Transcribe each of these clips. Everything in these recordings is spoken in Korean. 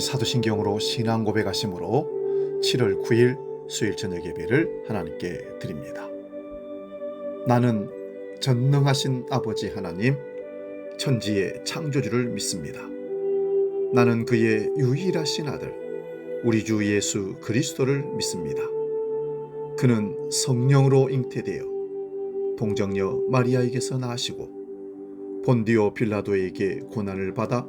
사도신경으로 신앙 고백하심으로 7월 9일 수일 저녁 예배를 하나님께 드립니다. 나는 전능하신 아버지 하나님, 천지의 창조주를 믿습니다. 나는 그의 유일하신 아들, 우리 주 예수 그리스도를 믿습니다. 그는 성령으로 잉태되어 동정녀 마리아에게서 나시고 본디오 빌라도에게 고난을 받아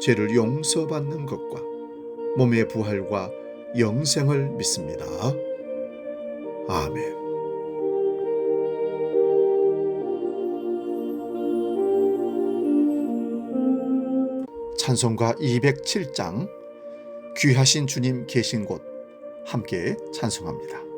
죄를 용서받는 것과 몸의 부활과 영생을 믿습니다. 아멘. 찬송가 207장 귀하신 주님 계신 곳 함께 찬송합니다.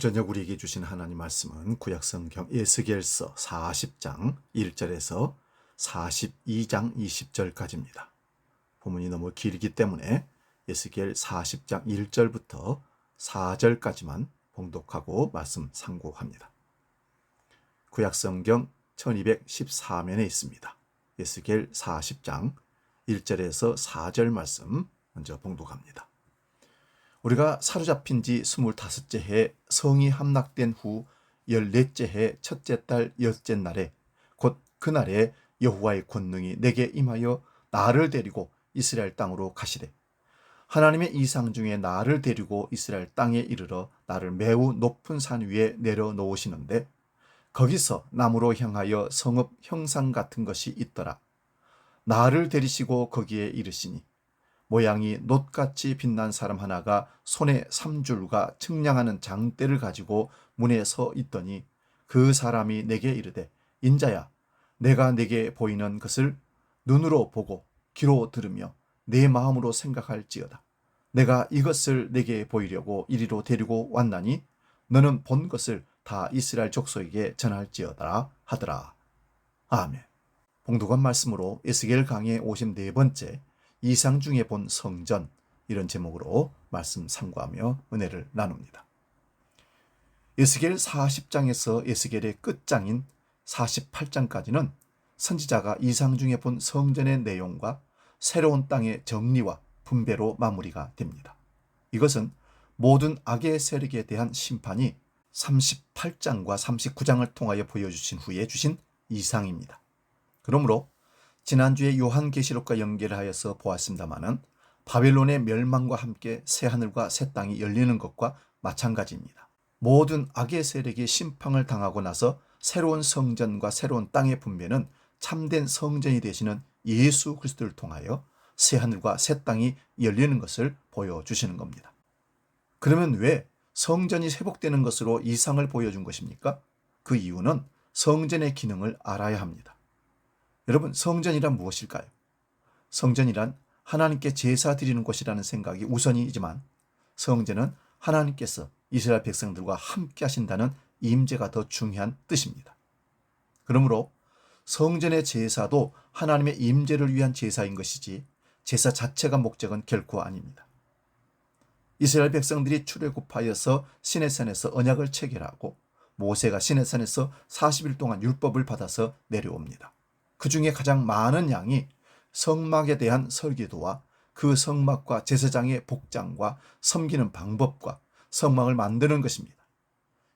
저녁 우리에게 주신 하나님 말씀은 구약성경 에스겔서 40장 1절에서 42장 20절까지입니다. 본문이 너무 길기 때문에 에스겔 40장 1절부터 4절까지만 봉독하고 말씀 상고합니다. 구약성경 1214면에 있습니다. 에스겔 40장 1절에서 4절 말씀 먼저 봉독합니다. 우리가 사로잡힌 지 스물다섯째 해 성이 함락된 후 열넷째 해 첫째 달 여섯째 날에 곧 그날에 여호와의 권능이 내게 임하여 나를 데리고 이스라엘 땅으로 가시되 하나님의 이상 중에 나를 데리고 이스라엘 땅에 이르러 나를 매우 높은 산 위에 내려 놓으시는데 거기서 나무로 향하여 성읍 형상 같은 것이 있더라. 나를 데리시고 거기에 이르시니 모양이 놋같이 빛난 사람 하나가 손에 삼줄과 측량하는 장대를 가지고 문에 서 있더니 그 사람이 내게 이르되 인자야 내가 내게 보이는 것을 눈으로 보고 귀로 들으며 내 마음으로 생각할지어다. 내가 이것을 내게 보이려고 이리로 데리고 왔나니 너는 본 것을 다 이스라엘 족속에게 전할지어다 하더라. 아멘. 봉독한 말씀으로 에스겔 강의 54번째 이상 중에 본 성전 이런 제목으로 말씀 참고하며 은혜를 나눕니다. 에스겔 40장에서 에스겔의 끝장인 48장까지는 선지자가 이상 중에 본 성전의 내용과 새로운 땅의 정리와 분배로 마무리가 됩니다. 이것은 모든 악의 세력에 대한 심판이 38장과 39장을 통하여 보여주신 후에 주신 이상입니다. 그러므로 지난주에 요한계시록과 연결하여서 보았습니다마는 바벨론의 멸망과 함께 새 하늘과 새 땅이 열리는 것과 마찬가지입니다. 모든 악의 세력이 심판을 당하고 나서 새로운 성전과 새로운 땅의 분배는 참된 성전이 되시는 예수 그리스도를 통하여 새 하늘과 새 땅이 열리는 것을 보여주시는 겁니다. 그러면 왜 성전이 회복되는 것으로 이상을 보여준 것입니까? 그 이유는 성전의 기능을 알아야 합니다. 여러분, 성전이란 무엇일까요? 성전이란 하나님께 제사 드리는 곳이라는 생각이 우선이지만 성전은 하나님께서 이스라엘 백성들과 함께 하신다는 임재가 더 중요한 뜻입니다. 그러므로 성전의 제사도 하나님의 임재를 위한 제사인 것이지 제사 자체가 목적은 결코 아닙니다. 이스라엘 백성들이 출애굽하여서 시내산에서 언약을 체결하고 모세가 시내산에서 40일 동안 율법을 받아서 내려옵니다. 그 중에 가장 많은 양이 성막에 대한 설계도와 그 성막과 제사장의 복장과 섬기는 방법과 성막을 만드는 것입니다.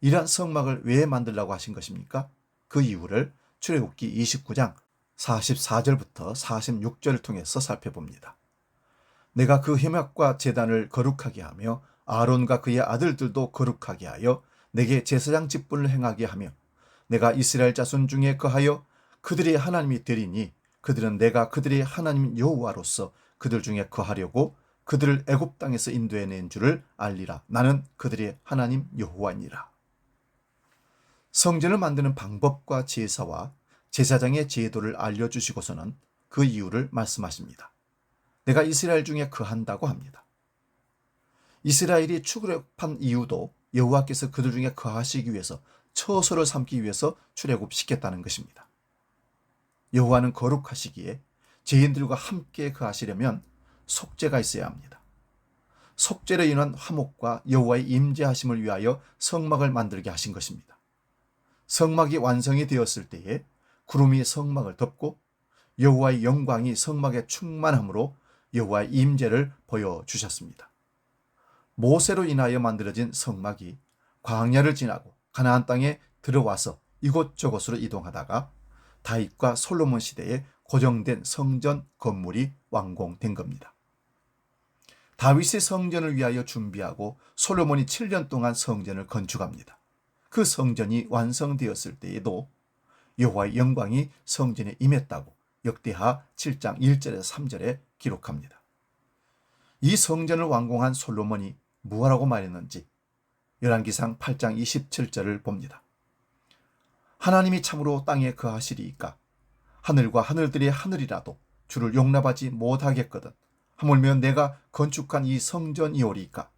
이러한 성막을 왜 만들라고 하신 것입니까? 그 이유를 출애굽기 29장 44절부터 46절을 통해서 살펴봅니다. 내가 그 회막과 제단을 거룩하게 하며 아론과 그의 아들들도 거룩하게 하여 내게 제사장 직분을 행하게 하며 내가 이스라엘 자손 중에 거하여 그들의 하나님이 되리니 그들은 내가 그들의 하나님 여호와로서 그들 중에 거하려고 그들을 애굽 땅에서 인도해낸 줄을 알리라. 나는 그들의 하나님 여호와니라. 성전을 만드는 방법과 제사와 제사장의 제도를 알려주시고서는 그 이유를 말씀하십니다. 내가 이스라엘 중에 거한다고 합니다. 이스라엘이 출애굽한 이유도 여호와께서 그들 중에 거하시기 위해서 처소를 삼기 위해서 출애굽시켰다는 것입니다. 여호와는 거룩하시기에 죄인들과 함께 거하시려면 속죄가 있어야 합니다. 속죄로 인한 화목과 여호와의 임재하심을 위하여 성막을 만들게 하신 것입니다. 성막이 완성이 되었을 때에 구름이 성막을 덮고 여호와의 영광이 성막에 충만함으로 여호와의 임재를 보여 주셨습니다. 모세로 인하여 만들어진 성막이 광야를 지나고 가나안 땅에 들어와서 이곳저곳으로 이동하다가 다윗과 솔로몬 시대에 고정된 성전 건물이 완공된 겁니다. 다윗의 성전을 위하여 준비하고 솔로몬이 7년 동안 성전을 건축합니다. 그 성전이 완성되었을 때에도 여호와의 영광이 성전에 임했다고 역대하 7장 1절에서 3절에 기록합니다. 이 성전을 완공한 솔로몬이 무엇라고 말했는지 열왕기상 8장 27절을 봅니다. 하나님이 참으로 땅에 거하시리이까 하늘과 하늘들의 하늘이라도 주를 용납하지 못하겠거든 하물며 내가 건축한 이 성전이오리이까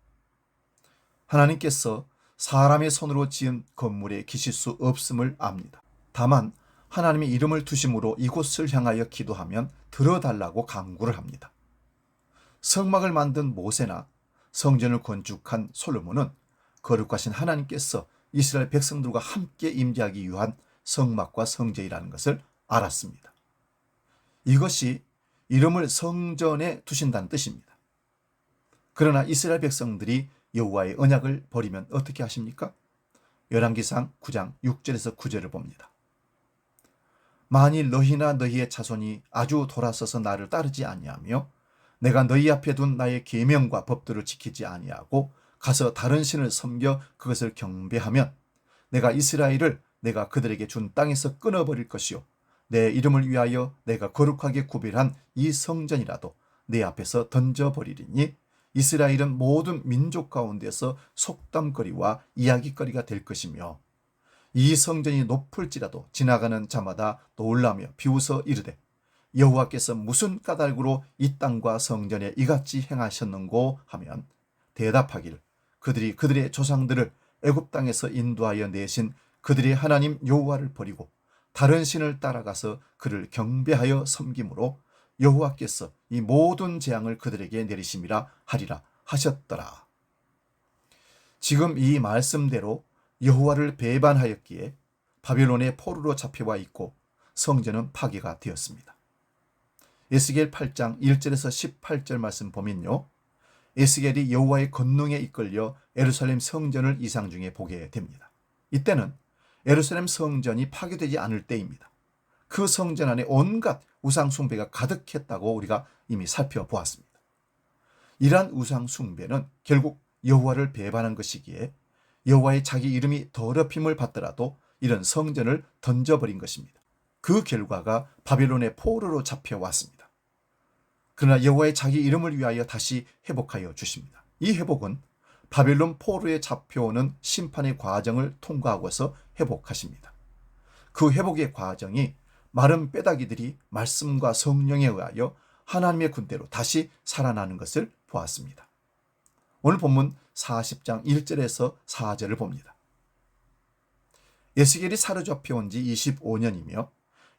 하나님께서 사람의 손으로 지은 건물에 기실 수 없음을 압니다. 다만 하나님의 이름을 두심으로 이곳을 향하여 기도하면 들어달라고 강구를 합니다. 성막을 만든 모세나 성전을 건축한 솔로몬은 거룩하신 하나님께서 이스라엘 백성들과 함께 임재하기 위한 성막과 성전이라는 것을 알았습니다. 이것이 이름을 성전에 두신다는 뜻입니다. 그러나 이스라엘 백성들이 여호와의 언약을 버리면 어떻게 하십니까? 열왕기상 9장 6절에서 9절을 봅니다. 만일 너희나 너희의 자손이 아주 돌아서서 나를 따르지 아니하며 내가 너희 앞에 둔 나의 계명과 법들을 지키지 아니하고 가서 다른 신을 섬겨 그것을 경배하면 내가 이스라엘을 내가 그들에게 준 땅에서 끊어버릴 것이요. 내 이름을 위하여 내가 거룩하게 구별한 이 성전이라도 내 앞에서 던져버리리니 이스라엘은 모든 민족 가운데서 속담거리와 이야기거리가 될 것이며 이 성전이 높을지라도 지나가는 자마다 놀라며 비웃어 이르되 여호와께서 무슨 까닭으로 이 땅과 성전에 이같이 행하셨는고 하면 대답하기를 그들이 그들의 조상들을 애굽 땅에서 인도하여 내신 그들의 하나님 여호와를 버리고 다른 신을 따라가서 그를 경배하여 섬김으로 여호와께서 이 모든 재앙을 그들에게 내리심이라 하리라 하셨더라. 지금 이 말씀대로 여호와를 배반하였기에 바벨론의 포로로 잡혀와 있고 성전은 파괴가 되었습니다. 에스겔 8장 1절에서 18절 말씀 보면요. 에스겔이 여호와의 권능에 이끌려 에루살렘 성전을 이상 중에 보게 됩니다. 이때는 에루살렘 성전이 파괴되지 않을 때입니다. 그 성전 안에 온갖 우상 숭배가 가득했다고 우리가 이미 살펴보았습니다. 이러한 우상 숭배는 결국 여호와를 배반한 것이기에 여호와의 자기 이름이 더럽힘을 받더라도 이런 성전을 던져버린 것입니다. 그 결과가 바벨론의 포로로 잡혀왔습니다. 그러나 여호와의 자기 이름을 위하여 다시 회복하여 주십니다. 이 회복은 바벨론 포로에 잡혀오는 심판의 과정을 통과하고서 회복하십니다. 그 회복의 과정이 마른 뼈다귀들이 말씀과 성령에 의하여 하나님의 군대로 다시 살아나는 것을 보았습니다. 오늘 본문 40장 1절에서 4절을 봅니다. 에스겔이 사로잡혀온 지 25년이며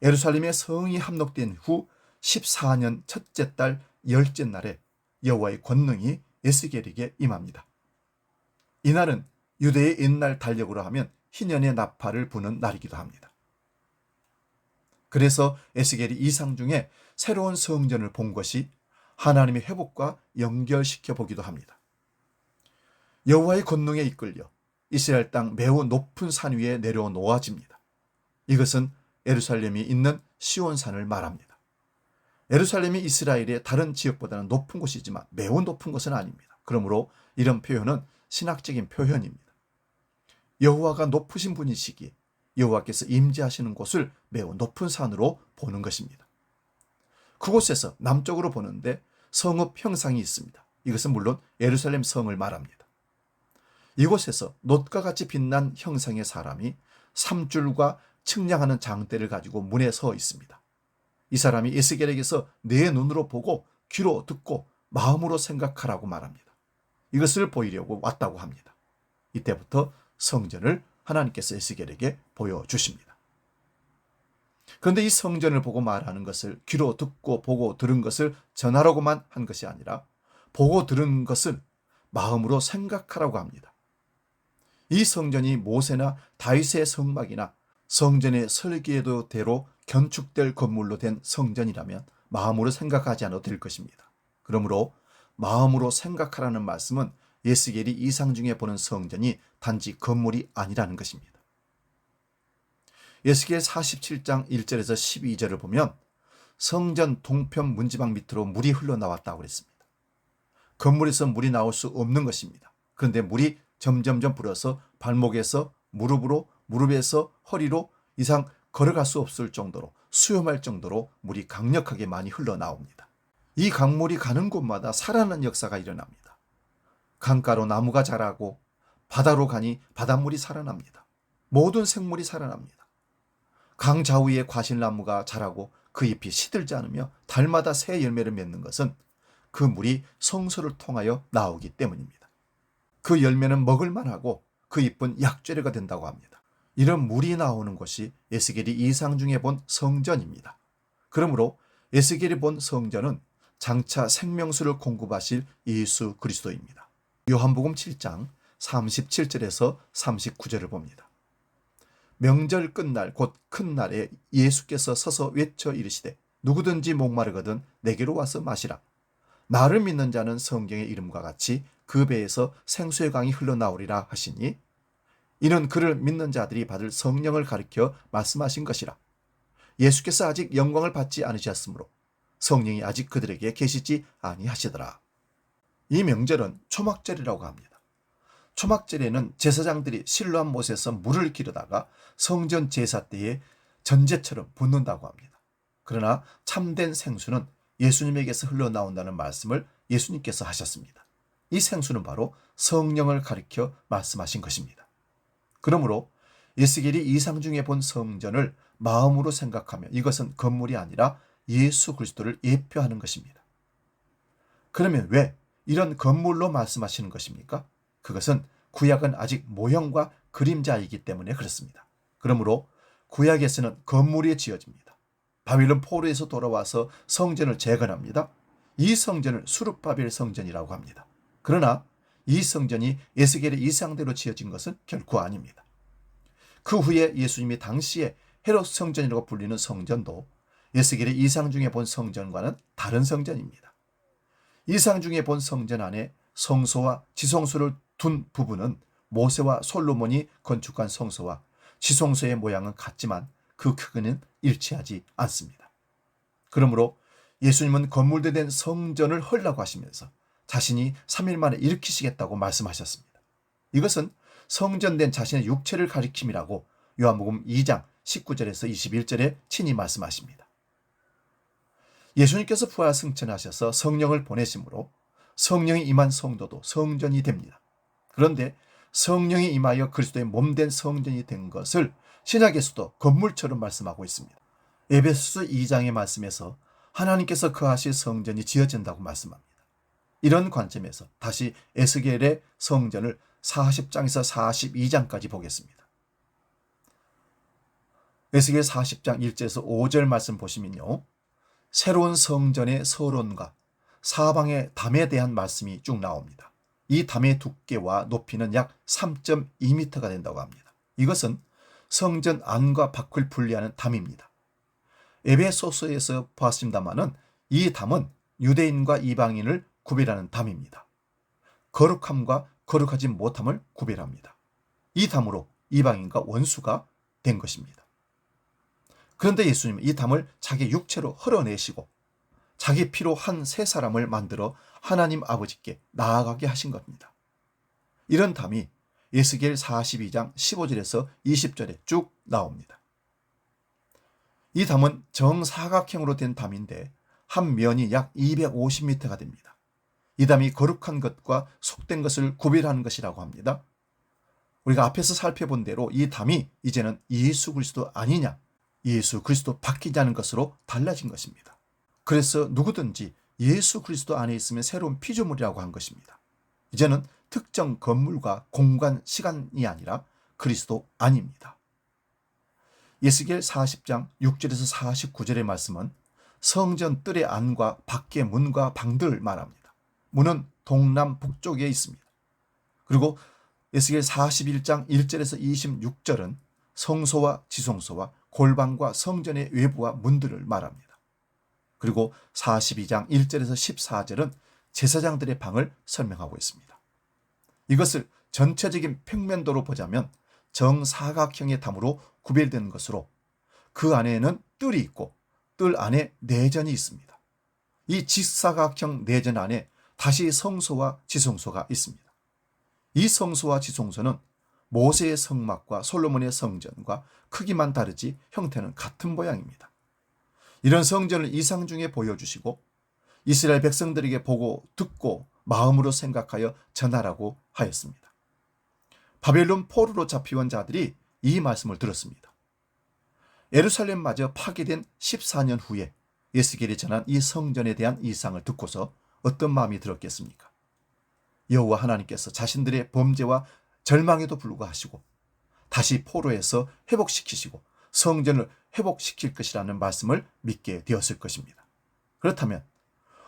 예루살렘의 성이 함록된 후 14년 첫째 달 열째 날에 여호와의 권능이 에스겔에게 임합니다. 이날은 유대의 옛날 달력으로 하면 희년의 나팔을 부는 날이기도 합니다. 그래서 에스겔이 이상 중에 새로운 성전을 본 것이 하나님의 회복과 연결시켜 보기도 합니다. 여호와의 권능에 이끌려 이스라엘 땅 매우 높은 산 위에 내려 놓아집니다. 이것은 예루살렘이 있는 시온산을 말합니다. 예루살렘이 이스라엘의 다른 지역보다는 높은 곳이지만 매우 높은 것은 아닙니다. 그러므로 이런 표현은 신학적인 표현입니다. 여호와가 높으신 분이시기에 여호와께서 임재하시는 곳을 매우 높은 산으로 보는 것입니다. 그곳에서 남쪽으로 보는데 성읍 형상이 있습니다. 이것은 물론 예루살렘 성을 말합니다. 이곳에서 놋과 같이 빛난 형상의 사람이 삼줄과 측량하는 장대를 가지고 문에 서 있습니다. 이 사람이 에스겔에게서 내 눈으로 보고 귀로 듣고 마음으로 생각하라고 말합니다. 이것을 보이려고 왔다고 합니다. 이때부터 성전을 하나님께서 에스겔에게 보여주십니다. 그런데 이 성전을 보고 말하는 것을 귀로 듣고 보고 들은 것을 전하라고만 한 것이 아니라 보고 들은 것을 마음으로 생각하라고 합니다. 이 성전이 모세나 다윗의 성막이나 성전의 설계도대로 건축될 건물로 된 성전이라면 마음으로 생각하지 않아도 될 것입니다. 그러므로 마음으로 생각하라는 말씀은 예스겔이 이상 중에 보는 성전이 단지 건물이 아니라는 것입니다. 예스겔 47장 1절에서 12절을 보면 성전 동편 문지방 밑으로 물이 흘러나왔다고 그랬습니다. 건물에서 물이 나올 수 없는 것입니다. 그런데 물이 점점점 불어서 발목에서 무릎으로 무릎에서 허리로 이상 걸어갈 수 없을 정도로 수염할 정도로 물이 강력하게 많이 흘러나옵니다. 이 강물이 가는 곳마다 살아나는 역사가 일어납니다. 강가로 나무가 자라고 바다로 가니 바닷물이 살아납니다. 모든 생물이 살아납니다. 강 좌우에 과실나무가 자라고 그 잎이 시들지 않으며 달마다 새 열매를 맺는 것은 그 물이 성소를 통하여 나오기 때문입니다. 그 열매는 먹을 만하고 그 잎은 약재료가 된다고 합니다. 이런 물이 나오는 곳이 에스겔이 이상 중에 본 성전입니다. 그러므로 에스겔이 본 성전은 장차 생명수를 공급하실 예수 그리스도입니다. 요한복음 7장 37절에서 39절을 봅니다. 명절 끝날 곧 큰 날에 예수께서 서서 외쳐 이르시되 누구든지 목마르거든 내게로 와서 마시라. 나를 믿는 자는 성경의 이름과 같이 그 배에서 생수의 강이 흘러나오리라 하시니 이는 그를 믿는 자들이 받을 성령을 가리켜 말씀하신 것이라. 예수께서 아직 영광을 받지 않으셨으므로 성령이 아직 그들에게 계시지 아니하시더라. 이 명절은 초막절이라고 합니다. 초막절에는 제사장들이 실로한 못에서 물을 기르다가 성전 제사 때에 전제처럼 붓는다고 합니다. 그러나 참된 생수는 예수님에게서 흘러나온다는 말씀을 예수님께서 하셨습니다. 이 생수는 바로 성령을 가리켜 말씀하신 것입니다. 그러므로 예스겔이 이상 중에 본 성전을 마음으로 생각하며 이것은 건물이 아니라 예수 그리스도를 예표하는 것입니다. 그러면 왜 이런 건물로 말씀하시는 것입니까? 그것은 구약은 아직 모형과 그림자이기 때문에 그렇습니다. 그러므로 구약에서는 건물이 지어집니다. 바빌론 포로에서 돌아와서 성전을 재건합니다. 이 성전을 수룹바벨 성전이라고 합니다. 그러나 이 성전이 에스겔의 이상대로 지어진 것은 결코 아닙니다. 그 후에 예수님이 당시에 헤롯 성전이라고 불리는 성전도 에스겔의 이상 중에 본 성전과는 다른 성전입니다. 이상 중에 본 성전 안에 성소와 지성소를 둔 부분은 모세와 솔로몬이 건축한 성소와 지성소의 모양은 같지만 그 크기는 일치하지 않습니다. 그러므로 예수님은 건물대 된 성전을 헐라고 하시면서 자신이 3일 만에 일으키시겠다고 말씀하셨습니다. 이것은 성전된 자신의 육체를 가리킴이라고 요한복음 2장 19절에서 21절에 친히 말씀하십니다. 예수님께서 부활 승천하셔서 성령을 보내심으로 성령이 임한 성도도 성전이 됩니다. 그런데 성령이 임하여 그리스도의 몸된 성전이 된 것을 신약에서도 건물처럼 말씀하고 있습니다. 에베소서 2장의 말씀에서 하나님께서 거하실 성전이 지어진다고 말씀합니다. 이런 관점에서 다시 에스겔의 성전을 40장에서 42장까지 보겠습니다. 에스겔 40장 1절에서 5절 말씀 보시면요. 새로운 성전의 서론과 사방의 담에 대한 말씀이 쭉 나옵니다. 이 담의 두께와 높이는 약 3.2m가 된다고 합니다. 이것은 성전 안과 밖을 분리하는 담입니다. 에베소서에서 보았습니다마는 이 담은 유대인과 이방인을 구별하는 담입니다. 거룩함과 거룩하지 못함을 구별합니다. 이 담으로 이방인과 원수가 된 것입니다. 그런데 예수님은 이 담을 자기 육체로 흘러내시고 자기 피로 한 세 사람을 만들어 하나님 아버지께 나아가게 하신 겁니다. 이런 담이 예스겔 42장 15절에서 20절에 쭉 나옵니다. 이 담은 정사각형으로 된 담인데 한 면이 약 250m가 됩니다. 이 담이 거룩한 것과 속된 것을 구별하는 것이라고 합니다. 우리가 앞에서 살펴본 대로 이 담이 이제는 예수 그리스도 아니냐, 예수 그리스도 바뀌자는 것으로 달라진 것입니다. 그래서 누구든지 예수 그리스도 안에 있으면 새로운 피조물이라고 한 것입니다. 이제는 특정 건물과 공간, 시간이 아니라 그리스도 아닙니다. 예스겔 40장 6절에서 49절의 말씀은 성전 뜰의 안과 밖의 문과 방들을 말합니다. 문은 동남 북쪽에 있습니다. 그리고 예스겔 41장 1절에서 26절은 성소와 지성소와 골방과 성전의 외부와 문들을 말합니다. 그리고 42장 1절에서 14절은 제사장들의 방을 설명하고 있습니다. 이것을 전체적인 평면도로 보자면 정사각형의 담으로 구별되는 것으로 그 안에는 뜰이 있고 뜰 안에 내전이 있습니다. 이 직사각형 내전 안에 다시 성소와 지성소가 있습니다. 이 성소와 지성소는 모세의 성막과 솔로몬의 성전과 크기만 다르지 형태는 같은 모양입니다. 이런 성전을 이상 중에 보여주시고 이스라엘 백성들에게 보고 듣고 마음으로 생각하여 전하라고 하였습니다. 바벨론 포로로 잡혀온 자들이 이 말씀을 들었습니다. 예루살렘마저 파괴된 14년 후에 예스겔이 전한 이 성전에 대한 이상을 듣고서 어떤 마음이 들었겠습니까? 여호와 하나님께서 자신들의 범죄와 절망에도 불구하시고 다시 포로에서 회복시키시고 성전을 회복시킬 것이라는 말씀을 믿게 되었을 것입니다. 그렇다면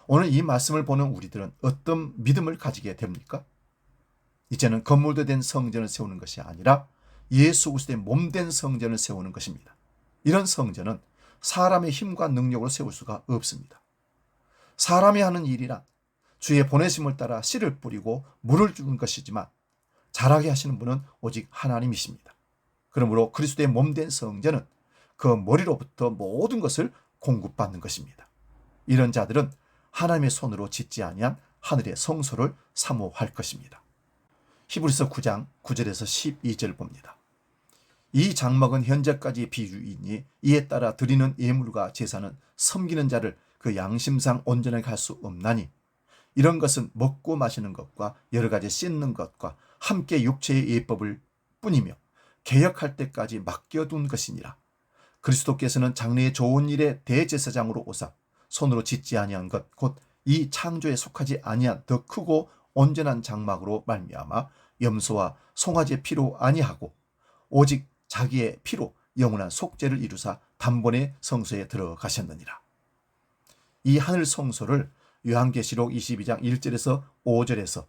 오늘 이 말씀을 보는 우리들은 어떤 믿음을 가지게 됩니까? 이제는 건물도 된 성전을 세우는 것이 아니라 예수 그리스도의 몸된 성전을 세우는 것입니다. 이런 성전은 사람의 힘과 능력으로 세울 수가 없습니다. 사람이 하는 일이란 주의 보내심을 따라 씨를 뿌리고 물을 주는 것이지만 잘하게 하시는 분은 오직 하나님이십니다. 그러므로 그리스도의 몸된 성전은 그 머리로부터 모든 것을 공급받는 것입니다. 이런 자들은 하나님의 손으로 짓지 아니한 하늘의 성소를 사모할 것입니다. 히브리서 9장 9절에서 12절 봅니다. 이 장막은 현재까지 비유이니 이에 따라 드리는 예물과 제사는 섬기는 자를 그 양심상 온전하게 할수 없나니 이런 것은 먹고 마시는 것과 여러 가지 씻는 것과 함께 육체의 예법을 뿐이며 개혁할 때까지 맡겨둔 것이니라. 그리스도께서는 장래의 좋은 일의 대제사장으로 오사 손으로 짓지 아니한 것 곧 이 창조에 속하지 아니한 더 크고 온전한 장막으로 말미암아 염소와 송아지의 피로 아니하고 오직 자기의 피로 영원한 속죄를 이루사 단번에 성소에 들어가셨느니라. 이 하늘 성소를 요한계시록 22장 1절에서 5절에서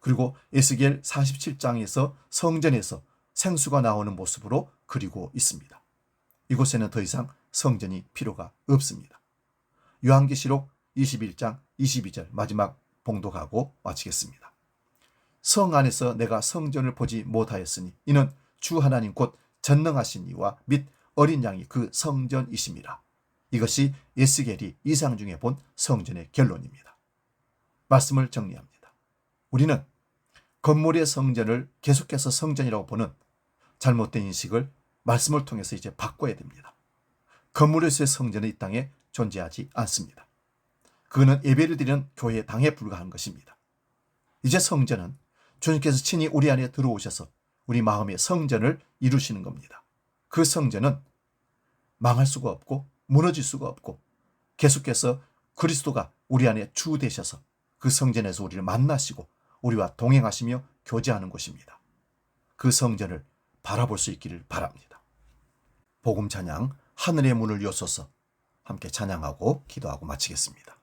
그리고 에스겔 47장에서 성전에서 생수가 나오는 모습으로 그리고 있습니다. 이곳에는 더 이상 성전이 필요가 없습니다. 요한계시록 21장 22절 마지막 봉독하고 마치겠습니다. 성 안에서 내가 성전을 보지 못하였으니 이는 주 하나님 곧 전능하신 이와 및 어린 양이 그 성전이심이라. 이것이 에스겔이 이상 중에 본 성전의 결론입니다. 말씀을 정리합니다. 우리는 건물의 성전을 계속해서 성전이라고 보는 잘못된 인식을 말씀을 통해서 이제 바꿔야 됩니다. 건물에서의 성전은 이 땅에 존재하지 않습니다. 그거는 예배를 드리는 교회 당에 불과한 것입니다. 이제 성전은 주님께서 친히 우리 안에 들어오셔서 우리 마음의 성전을 이루시는 겁니다. 그 성전은 망할 수가 없고 무너질 수가 없고 계속해서 그리스도가 우리 안에 주 되셔서 그 성전에서 우리를 만나시고 우리와 동행하시며 교제하는 곳입니다. 그 성전을 바라볼 수 있기를 바랍니다. 복음 찬양 하늘의 문을 여소서 함께 찬양하고 기도하고 마치겠습니다.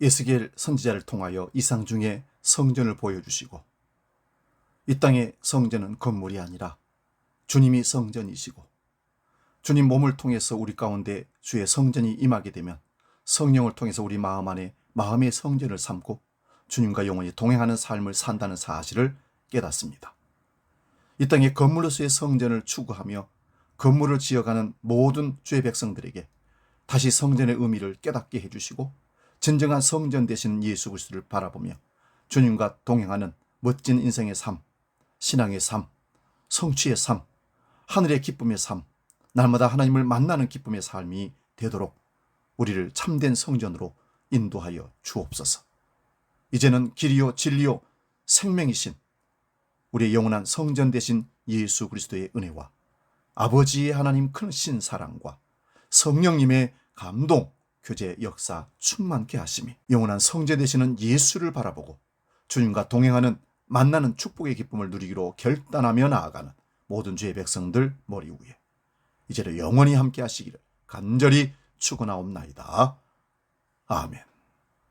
예스겔 선지자를 통하여 이상 중에 성전을 보여주시고 이 땅의 성전은 건물이 아니라 주님이 성전이시고 주님 몸을 통해서 우리 가운데 주의 성전이 임하게 되면 성령을 통해서 우리 마음 안에 마음의 성전을 삼고 주님과 영원히 동행하는 삶을 산다는 사실을 깨닫습니다. 이 땅의 건물로서의 성전을 추구하며 건물을 지어가는 모든 주의 백성들에게 다시 성전의 의미를 깨닫게 해주시고 진정한 성전 되시는 예수 그리스도를 바라보며 주님과 동행하는 멋진 인생의 삶, 신앙의 삶, 성취의 삶, 하늘의 기쁨의 삶, 날마다 하나님을 만나는 기쁨의 삶이 되도록 우리를 참된 성전으로 인도하여 주옵소서. 이제는 길이요 진리요 생명이신 우리의 영원한 성전 되신 예수 그리스도의 은혜와 아버지의 하나님 큰 신사랑과 성령님의 감동, 교제 역사 충만케 하심이 영원한 성제 되시는 예수를 바라보고 주님과 동행하는 만나는 축복의 기쁨을 누리기로 결단하며 나아가는 모든 주의 백성들 머리 위에 이제로 영원히 함께 하시기를 간절히 축원하옵나이다. 아멘.